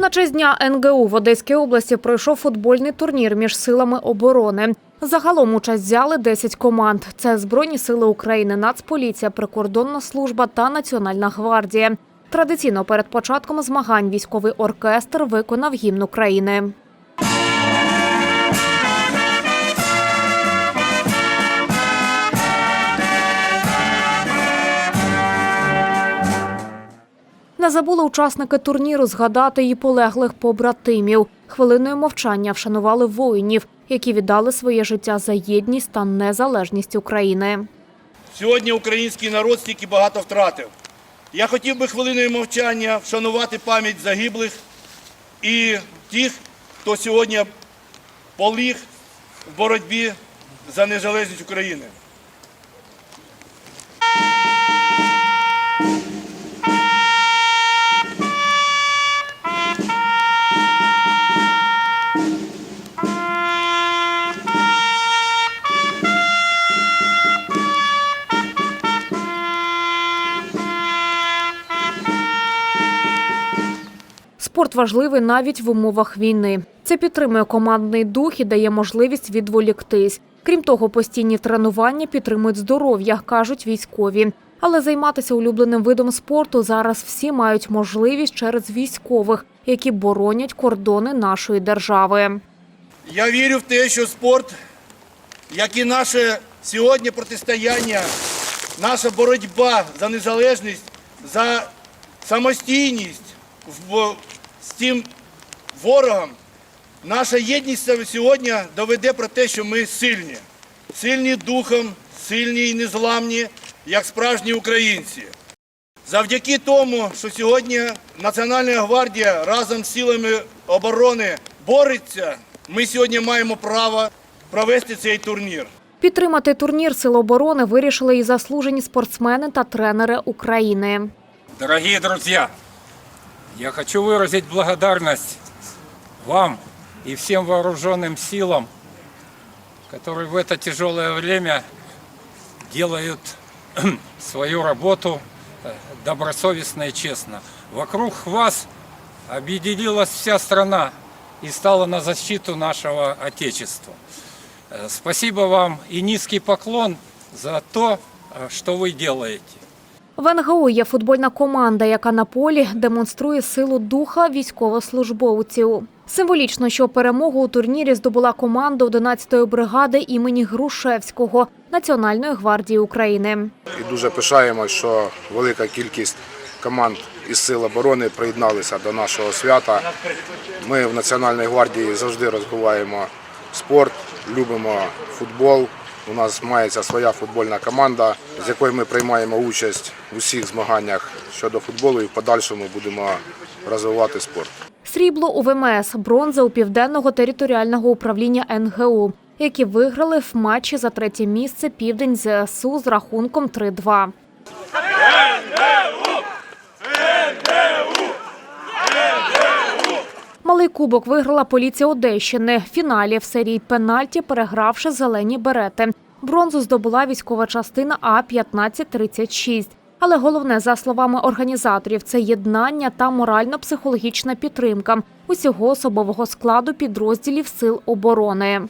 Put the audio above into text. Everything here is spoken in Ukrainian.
На честь дня НГУ в Одеській області пройшов футбольний турнір між силами оборони. Загалом участь взяли 10 команд. Це Збройні сили України, Нацполіція, Прикордонна служба та Національна гвардія. Традиційно перед початком змагань військовий оркестр виконав гімн України. Не забули учасники турніру згадати і полеглих побратимів. Хвилиною мовчання вшанували воїнів, які віддали своє життя за єдність та незалежність України. Сьогодні український народ стільки багато втратив. Я хотів би хвилиною мовчання вшанувати пам'ять загиблих і тих, хто сьогодні поліг в боротьбі за незалежність України. Спорт важливий навіть в умовах війни. Це підтримує командний дух і дає можливість відволіктись. Крім того, постійні тренування підтримують здоров'я, кажуть військові. Але займатися улюбленим видом спорту зараз всі мають можливість через військових, які боронять кордони нашої держави. Я вірю в те, що спорт, як і наше сьогодні протистояння, наша боротьба за незалежність, за самостійність в- з тим ворогом, наша єдність сьогодні доведе про те, що ми сильні. Сильні духом, сильні і незламні, як справжні українці. Завдяки тому, що сьогодні Національна гвардія разом з силами оборони бореться, ми сьогодні маємо право провести цей турнір. Підтримати турнір Сил оборони вирішили і заслужені спортсмени та тренери України. Дорогие друзья, я хочу выразить благодарность вам и всем вооруженным силам, которые в это тяжелое время делают свою работу э, добросовестно и честно. Вокруг вас объединилась вся страна и стала на защиту нашего Отечества. Э, Спасибо вам и низкий поклон за то, э, что вы делаете. В НГУ є футбольна команда, яка на полі демонструє силу духа військовослужбовців. Символічно, що перемогу у турнірі здобула команда 11-ї бригади імені Грушевського Національної гвардії України. І дуже пишаємось, що велика кількість команд із сил оборони приєдналися до нашого свята. Ми в Національній гвардії завжди розвиваємо спорт, любимо футбол. У нас мається своя футбольна команда, з якою ми приймаємо участь в усіх змаганнях щодо футболу і в подальшому будемо розвивати спорт. Срібло у ВМС, бронза у південного територіального управління НГУ, які виграли в матчі за третє місце південь ЗСУ з рахунком 3-2. Малий кубок виграла поліція Одещини. В фіналі в серії пенальті перегравши зелені берети. Бронзу здобула військова частина А 1536 Але головне, за словами організаторів, це єднання та морально-психологічна підтримка усього особового складу підрозділів сил оборони.